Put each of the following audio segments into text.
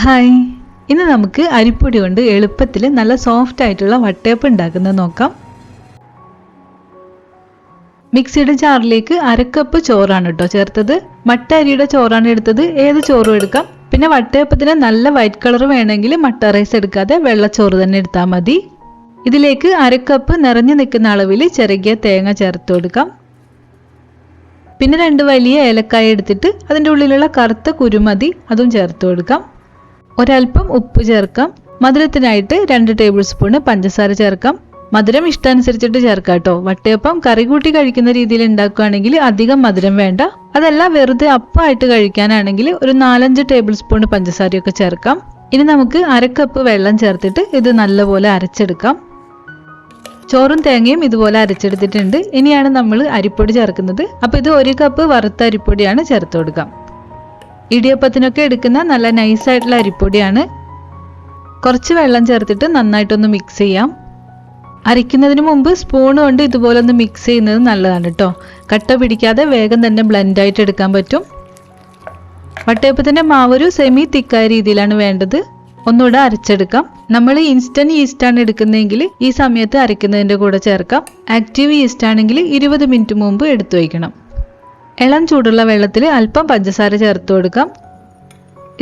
Hi. ഇന്ന് നമുക്ക് അരിപ്പൊടി കൊണ്ട് എളുപ്പത്തിൽ നല്ല സോഫ്റ്റ് ആയിട്ടുള്ള വട്ടയപ്പം ഉണ്ടാക്കുന്നത് നോക്കാം. മിക്സിയുടെ ജാറിലേക്ക് അരക്കപ്പ് ചോറാണ് കേട്ടോ ചേർത്തത്. മട്ട അരിയുടെ ചോറാണ് എടുത്തത്. ഏത് ചോറും എടുക്കാം. പിന്നെ വട്ടയപ്പത്തിന് നല്ല വൈറ്റ് കളർ വേണമെങ്കിൽ മട്ട റൈസ് എടുക്കാതെ വെള്ളച്ചോറ് തന്നെ എടുത്താൽ മതി. ഇതിലേക്ക് അരക്കപ്പ് നിറഞ്ഞു നിൽക്കുന്ന അളവിൽ ചെറുകിയ തേങ്ങ ചേർത്ത് കൊടുക്കാം. പിന്നെ രണ്ട് വലിയ ഏലക്കായ എടുത്തിട്ട് അതിന്റെ ഉള്ളിലുള്ള കറുത്ത കുരുമതി അതും ചേർത്ത് കൊടുക്കാം. ഒരൽപ്പം ഉപ്പ് ചേർക്കാം. മധുരത്തിനായിട്ട് രണ്ട് ടേബിൾ സ്പൂണ് പഞ്ചസാര ചേർക്കാം. മധുരം ഇഷ്ടാനുസരിച്ചിട്ട് ചേർക്കാം കേട്ടോ വട്ടയപ്പം കറി കൂട്ടി കഴിക്കുന്ന രീതിയിൽ ഉണ്ടാക്കുകയാണെങ്കിൽ അധികം മധുരം വേണ്ട. അതല്ല വെറുതെ അപ്പമായിട്ട് കഴിക്കാനാണെങ്കിൽ ഒരു നാലഞ്ച് ടേബിൾ സ്പൂൺ പഞ്ചസാരയൊക്കെ ചേർക്കാം. ഇനി നമുക്ക് അരക്കപ്പ് വെള്ളം ചേർത്തിട്ട് ഇത് നല്ലപോലെ അരച്ചെടുക്കാം. ചോറും തേങ്ങയും ഇതുപോലെ അരച്ചെടുത്തിട്ടുണ്ട്. ഇനിയാണ് നമ്മൾ അരിപ്പൊടി ചേർക്കുന്നത്. അപ്പോൾ ഇത് ഒരു കപ്പ് വറുത്ത അരിപ്പൊടിയാണ് ചേർത്ത് കൊടുക്കാം. ഇടിയപ്പത്തിനൊക്കെ എടുക്കുന്ന നല്ല നൈസായിട്ടുള്ള അരിപ്പൊടിയാണ്. കുറച്ച് വെള്ളം ചേർത്തിട്ട് നന്നായിട്ടൊന്ന് മിക്സ് ചെയ്യാം. അരയ്ക്കുന്നതിന് മുമ്പ് സ്പൂൺ കൊണ്ട് ഇതുപോലെ ഒന്ന് മിക്സ് ചെയ്യുന്നത് നല്ലതാണ് കേട്ടോ കട്ട പിടിക്കാതെ വേഗം തന്നെ ബ്ലെൻഡായിട്ട് എടുക്കാൻ പറ്റും. വട്ടയപ്പത്തിന്റെ മാവൊരു സെമി തിക്കായ രീതിയിലാണ് വേണ്ടത്. ഒന്നുകൂടെ അരച്ചെടുക്കാം. നമ്മൾ ഇൻസ്റ്റന്റ് ഈസ്റ്റാണ് എടുക്കുന്നതെങ്കിൽ ഈ സമയത്ത് അരയ്ക്കുന്നതിന്റെ കൂടെ ചേർക്കാം. ആക്റ്റീവ് ഈസ്റ്റ് ആണെങ്കിൽ ഇരുപത് മിനിറ്റ് മുമ്പ് എടുത്തു വയ്ക്കണം. ഇളം ചൂടുള്ള വെള്ളത്തിൽ അല്പം പഞ്ചസാര ചേർത്ത് കൊടുക്കാം.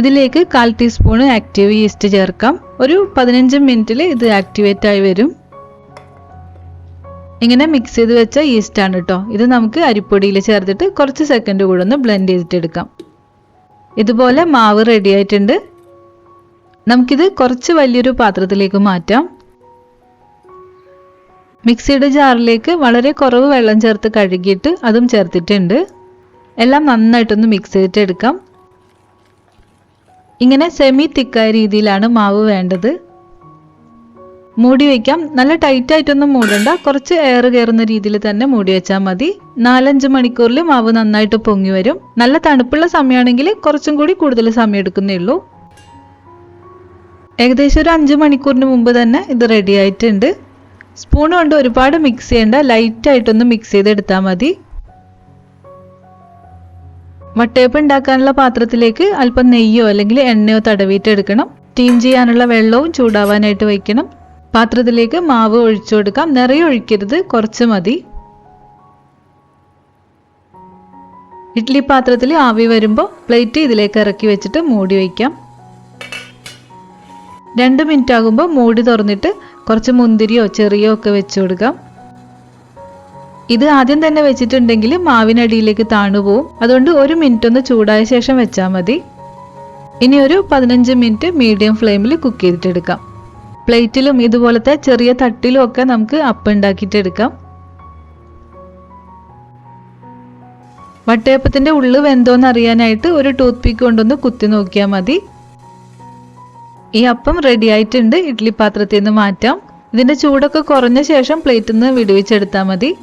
ഇതിലേക്ക് കാൽ ടീസ്പൂണ് ആക്റ്റീവ് ഈസ്റ്റ് ചേർക്കാം. ഒരു പതിനഞ്ച് മിനിറ്റിൽ ഇത് ആക്ടിവേറ്റ് ആയി വരും. ഇങ്ങനെ മിക്സ് ചെയ്ത് വെച്ച ഈസ്റ്റ് ആണ് കേട്ടോ ഇത് നമുക്ക് അരിപ്പൊടിയിൽ ചേർത്തിട്ട് കുറച്ച് സെക്കൻഡ് കൂടെ ഒന്ന് ബ്ലെൻഡ് ചെയ്തിട്ടെടുക്കാം ഇതുപോലെ മാവ് റെഡി ആയിട്ടുണ്ട്. നമുക്കിത് കുറച്ച് വലിയൊരു പാത്രത്തിലേക്ക് മാറ്റാം. മിക്സിയുടെ ജാറിലേക്ക് വളരെ കുറവ് വെള്ളം ചേർത്ത് കഴുകിയിട്ട് അതും ചേർത്തിട്ടുണ്ട്. എല്ലാം നന്നായിട്ടൊന്ന് മിക്സ് ചെയ്തിട്ട് എടുക്കാം ഇങ്ങനെ സെമി തിക്കായ രീതിയിലാണ് മാവ് വേണ്ടത്. മൂടി വയ്ക്കാം നല്ല ടൈറ്റ് ആയിട്ടൊന്നും മൂടണ്ട. കുറച്ച് എയർ കയറുന്ന രീതിയിൽ തന്നെ മൂടി വെച്ചാൽ മതി. നാലഞ്ച് മണിക്കൂറിൽ മാവ് നന്നായിട്ട് പൊങ്ങി വരും. നല്ല തണുപ്പുള്ള സമയമാണെങ്കിൽ കുറച്ചും കൂടി കൂടുതൽ സമയം എടുക്കുന്നേ ഉള്ളൂ. ഏകദേശം ഒരു അഞ്ച് മണിക്കൂറിന് മുമ്പ് തന്നെ ഇത് റെഡി ആയിട്ടുണ്ട്. സ്പൂൺ കൊണ്ട് ഒരുപാട് മിക്സ് ചെയ്യേണ്ട. ലൈറ്റ് ആയിട്ടൊന്ന് മിക്സ് ചെയ്തെടുത്താൽ മതി. വട്ടയപ്പം ഉണ്ടാക്കാനുള്ള പാത്രത്തിലേക്ക് അല്പം നെയ്യോ അല്ലെങ്കിൽ എണ്ണയോ തടവിയിട്ട് എടുക്കണം സ്റ്റീം ചെയ്യാനുള്ള വെള്ളവും ചൂടാവാനായിട്ട് വയ്ക്കണം. പാത്രത്തിലേക്ക് മാവ് ഒഴിച്ചു കൊടുക്കാം. നിറയെ ഒഴിക്കരുത്. കുറച്ച് മതി. ഇഡ്ഡലി പാത്രത്തിൽ ആവി വരുമ്പോൾ പ്ലേറ്റ് ഇതിലേക്ക് ഇറക്കി വെച്ചിട്ട് മൂടി വയ്ക്കാം. രണ്ട് മിനിറ്റ് ആകുമ്പോൾ മൂടി തുറന്നിട്ട് കുറച്ച് മുന്തിരിയോ ചെറിയോ ഒക്കെ വെച്ചു കൊടുക്കാം. ഇത് ആദ്യം തന്നെ വെച്ചിട്ടുണ്ടെങ്കിൽ മാവിനടിയിലേക്ക് താണു പോവും. അതുകൊണ്ട് ഒരു മിനിറ്റ് ഒന്ന് ചൂടായ ശേഷം വെച്ചാൽ മതി. ഇനി ഒരു പതിനഞ്ച് മിനിറ്റ് മീഡിയം ഫ്ലെയിമിൽ കുക്ക് ചെയ്തിട്ടെടുക്കാം പ്ലേറ്റിലും ഇതുപോലത്തെ ചെറിയ തട്ടിലും ഒക്കെ നമുക്ക് അപ്പ് ഉണ്ടാക്കിയിട്ടെടുക്കാം വട്ടയപ്പത്തിന്റെ ഉള്ളു വെന്തോന്ന് അറിയാനായിട്ട് ഒരു ടൂത്ത് പിക്ക് കൊണ്ടൊന്ന് കുത്തി നോക്കിയാൽ മതി. ഈ അപ്പം റെഡി ആയിട്ടുണ്ട്. ഇഡ്ഡലി പാത്രത്തിൽ നിന്ന് മാറ്റാം. ഇതിന്റെ ചൂടൊക്കെ കുറഞ്ഞ ശേഷം പ്ലേറ്റിൽ നിന്ന് വിടുവിച്ചെടുത്താൽ മതി.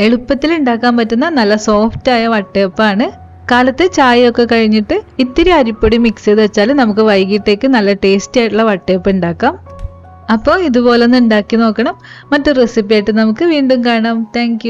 എളുപ്പത്തിൽ ഉണ്ടാക്കാൻ പറ്റുന്ന നല്ല സോഫ്റ്റ് ആയ വട്ടയപ്പാണ് കാലത്ത് ചായയൊക്കെ കഴിഞ്ഞിട്ട് ഇത്തിരി അരിപ്പൊടി മിക്സ് ചെയ്ത് വെച്ചാൽ നമുക്ക് വൈകിട്ടേക്ക് നല്ല ടേസ്റ്റി ആയിട്ടുള്ള വട്ടയപ്പം ഉണ്ടാക്കാം. അപ്പോൾ ഇതുപോലെ ഒന്ന് ഉണ്ടാക്കി നോക്കണം. മറ്റൊരു റെസിപ്പി ആയിട്ട് നമുക്ക് വീണ്ടും കാണാം. താങ്ക്